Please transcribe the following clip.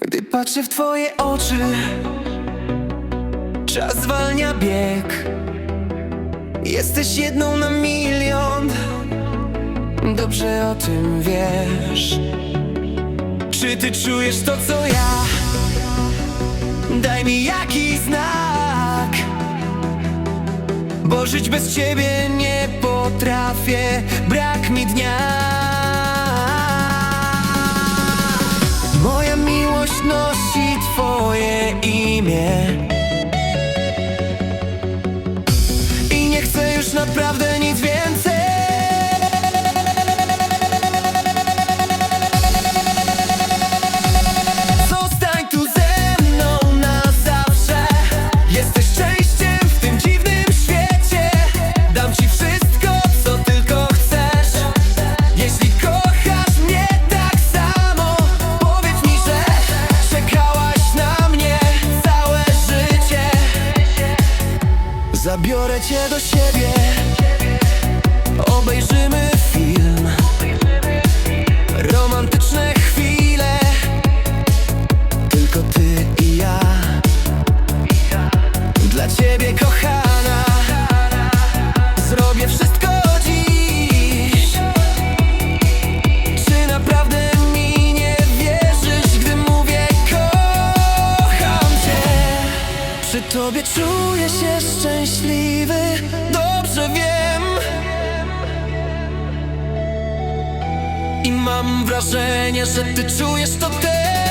Gdy patrzę w twoje oczy Czas zwalnia bieg. Jesteś jedną na milion. Dobrze o tym wiesz. Czy ty czujesz to co ja? Daj mi jakiś znak. Bo żyć bez ciebie nie potrafię. Brak mi imię. I nie chcę już naprawdę Zabiorę cię do siebie. Obejrzymy film. Romantyczne chwile. Tylko ty i ja. Dla ciebie kochana. Zrobię wszystko Przy tobie czuję się szczęśliwy. Dobrze wiem. I mam wrażenie, że ty czujesz to też